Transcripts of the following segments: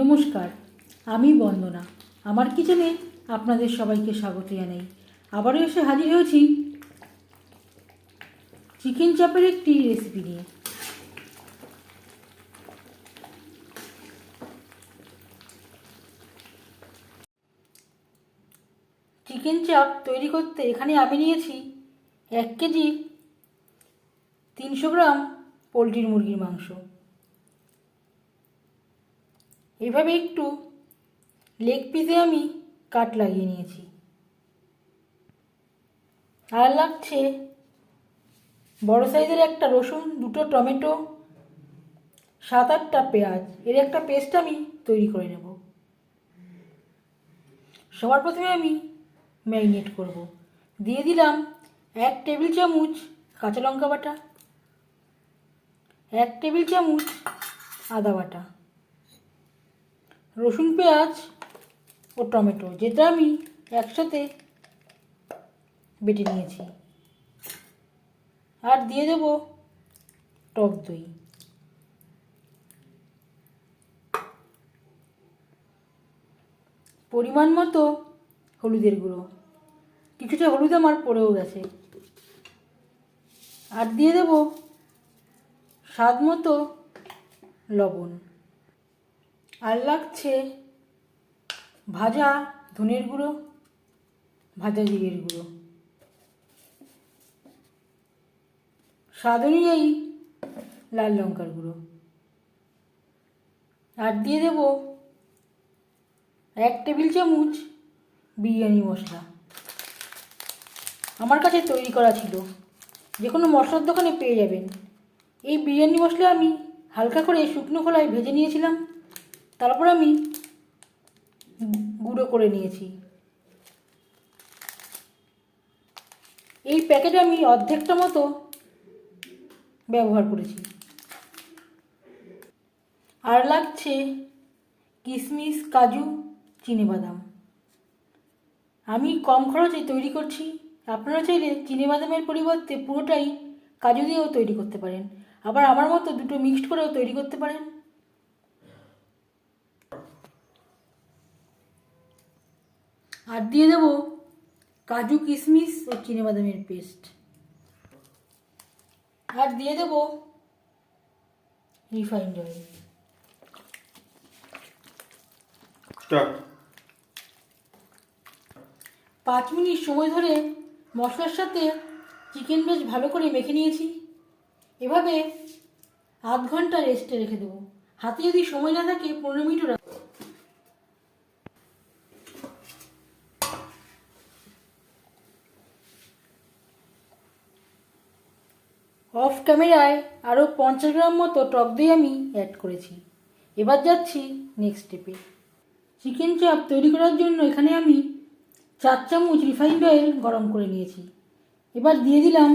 নমস্কার, আমি বন্দনা। আমার কিচেনে আপনাদের সবাইকে স্বাগত জানাই। আবারও এসে হাজির হয়েছি চিকেন চাপের একটি রেসিপি নিয়ে। চিকেন চাপ তৈরি করতে এখানে আমি নিয়েছি এক কেজি তিনশো গ্রাম পোলট্রির মুরগির মাংস। এভাবে একটু লেগ পিসে আমি কাট লাগিয়ে নিয়েছি। আর লাগছে বড় সাইজের একটা রসুন, দুটো টমেটো, সাত আটটা পেঁয়াজ। এর একটা পেস্ট আমি তৈরি করে নেব। সবার প্রথমে আমি ম্যারিনেট করব। দিয়ে দিলাম এক টেবিল চামচ কাঁচা লঙ্কা বাটা, এক টেবিল চামচ আদা বাটা। রসুন, পেঁয়াজ ও টমেটো, যেটা আমি একসাথে বেটে নিয়েছি। আর দিয়ে দেব টক দই। পরিমাণ মতো হলুদের গুঁড়ো। কিছুটা হলুদ আমার পড়েও গেছে। আর দিয়ে দেব স্বাদ মতো লবণ। আর লাগছে ভাজা ধনের গুঁড়ো, ভাজা জিরের গুঁড়ো। স্বাদ অনুযায়ী লাল লঙ্কার গুঁড়ো। আর দিয়ে দেব এক টেবিল চামচ বিরিয়ানি মশলা। আমার কাছে তৈরি করা ছিল। যে কোনো মশলার দোকানে পেয়ে যাবেন। এই বিরিয়ানি মশলা আমি হালকা করে শুকনো খোলায় ভেজে নিয়েছিলাম। তারপর আমি গুঁড়ো করে নিয়েছি। এই প্যাকেটে আমি অর্ধেকটা মতো ব্যবহার করেছি। আর লাগছে কিশমিশ কাজু বাদাম আমি কম খরচে তৈরি করছি। আপনারা চাইলে বাদামের পরিবর্তে পুরোটাই কাজু দিয়েও তৈরি করতে পারেন। আবার আমার মতো দুটো মিক্সড করেও তৈরি করতে পারেন। আর দিয়ে দেবো কাজু কিশমিশ ও বাদামের পেস্ট। আর দিয়ে দেবো রিফাইন্ড অয়েল পাঁচ মিনিট সময় ধরে মশলার সাথে চিকেন বেশ ভালো করে মেখে নিয়েছি। এভাবে আধ ঘণ্টা রেস্টে রেখে দেবো। হাতে যদি সময় না থাকে পনেরো মিনিটও অফ ক্যামেরায় আরও পঞ্চাশ গ্রাম মতো টক দই আমি অ্যাড করেছি। এবার যাচ্ছি নেক্সট স্টেপে চিকেন চাপ তৈরি করার জন্য এখানে আমি চার চামচ রিফাইন্ড অয়েল গরম করে নিয়েছি। এবার দিয়ে দিলাম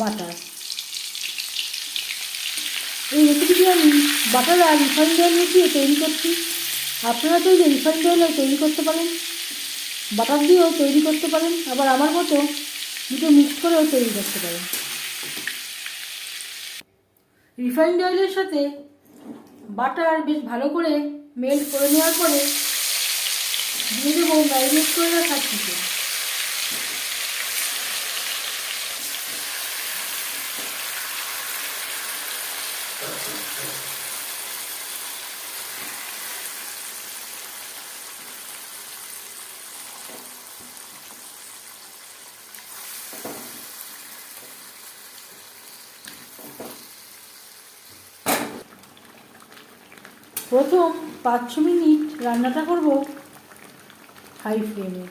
বাটার এই রেসিপিটি আমি বাটার আর রিফাইন্ড অয়েল মিশিয়ে তৈরি করছি। আপনারা চাইলে রিফাইন্ড অয়েলও তৈরি করতে পারেন। বাটার দিয়েও তৈরি করতে পারেন। আবার আমার মতো দুটো মিক্স করেও তৈরি করতে পারেন। রিফাইন্ড অয়েলের সাথে বাটার বেশ ভালো করে মেল্ট করে নেওয়ার পরে দিয়ে দেবো ম্যারিনেট করে রাখা চিকেন। প্রথম পাঁচ ছ মিনিট রান্নাটা করব হাই ফ্লেমে।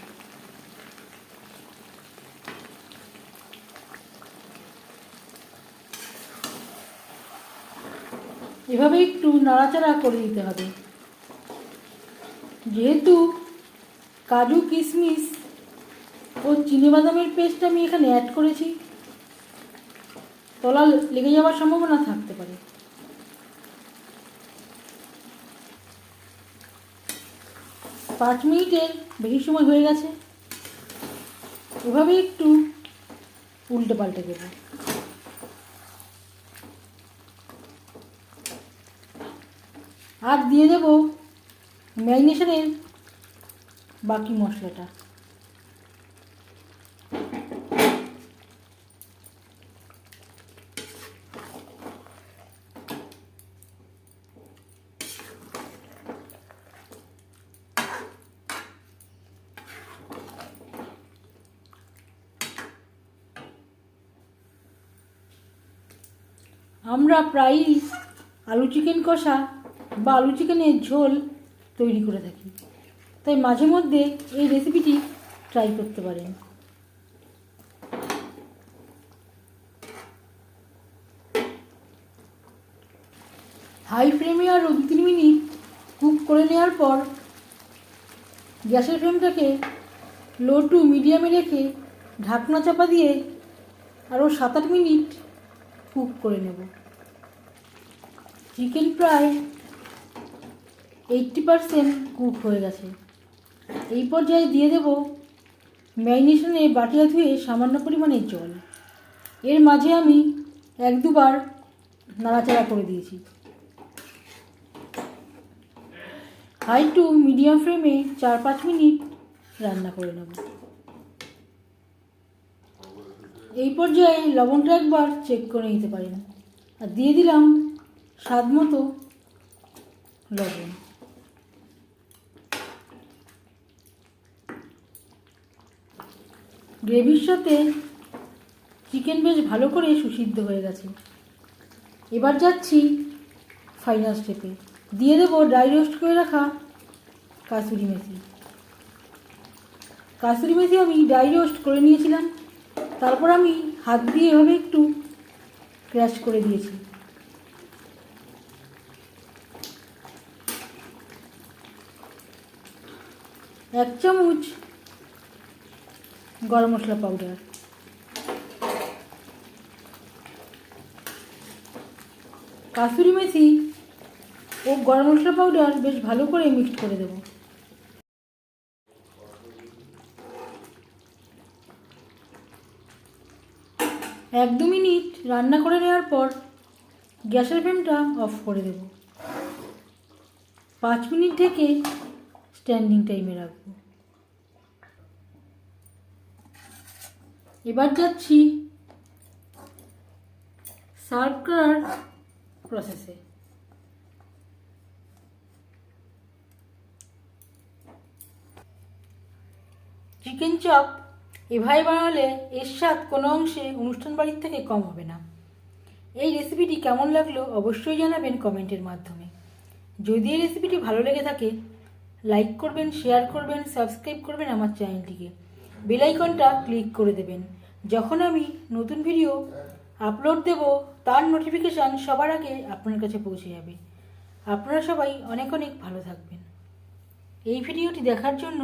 এভাবে একটু নাড়াচাড়া করে দিতে হবে। যেহেতু কাজু, কিশমিশ ও বাদামের পেস্ট আমি এখানে অ্যাড করেছি। তলা লেগে যাওয়ার সম্ভাবনা থাকতে পারে। পাঁচ মিনিটের বেশি সময় হয়ে গেছে। এভাবে একটু উল্টে পাল্টে দেবো। আর দিয়ে দেব ম্যারিনেশনের বাকি মশলাটা। আমরা প্রায়ই আলু চিকেন কষা বা আলু চিকেনের ঝোল তৈরি করে থাকি। তাই মাঝে মধ্যে এই রেসিপিটি ট্রাই করতে পারেন। হাই ফ্লেমে আরও দু তিন মিনিট কুক করে নেওয়ার পর গ্যাসের ফ্লেমটাকে লো টু মিডিয়ামে রেখে ঢাকনা চাপা দিয়ে আরও সাত আট মিনিট কুক করে নেব। চিকেন প্রায় এইটটি পারসেন্ট কুক হয়ে গেছে। এই পর্যায়ে দিয়ে দেব ম্যারিনেশনে বাটিয়া ধুয়ে সামান্য পরিমাণে জল। এর মাঝে আমি এক দুবার নাড়াচাড়া করে দিয়েছি। হাই টু মিডিয়াম ফ্লেমে চার পাঁচ মিনিট রান্না করে নেব। এই পর্যায়ে লবণটা একবার চেক করে নিতে পারেন আর দিয়ে দিলাম স্বাদ মতো লবণ। গ্রেভির সাথে চিকেন বেশ ভালো করে সুসিদ্ধ হয়ে গেছে। এবার যাচ্ছি ফাইনাল স্টেপে দিয়ে দেবো ড্রাই রোস্ট করে রাখা কাসুরি মেথি। কাসুরি মেথি আমি ড্রাই রোস্ট করে নিয়েছিলাম। তারপর আমি হাত দিয়ে এভাবে একটু ক্র্যাশ করে দিয়েছি। এক চামচ গরম মশলা পাউডার কাসুরি মেথি ও গরম মশলা পাউডার বেশ ভালো করে মিক্সড করে দেবো। এক দু মিনিট রান্না করে নেওয়ার পর গ্যাসের ফ্লেমটা অফ করে দেব। পাঁচ মিনিট থেকে স্ট্যান্ডিং টাইমে রাখব। এবার যাচ্ছি সার্ভ করার প্রসেসে চিকেন চপ এভাবে বানালে এর স্বাদ কোনো অংশে অনুষ্ঠান বাড়ির থেকে কম হবে না। এই রেসিপিটি কেমন লাগল অবশ্যই জানাবেন কমেন্টের মাধ্যমে। যদি এই রেসিপিটি ভালো লেগে থাকে, লাইক করবেন, শেয়ার করবেন, সাবস্ক্রাইব করবেন আমার চ্যানেলটিকে। বেলাইকনটা ক্লিক করে দেবেন। যখন আমি নতুন ভিডিও আপলোড দেব, তার নোটিফিকেশান সবার আগে আপনার কাছে পৌঁছে যাবে। আপনারা সবাই অনেক অনেক ভালো থাকবেন। এই ভিডিওটি দেখার জন্য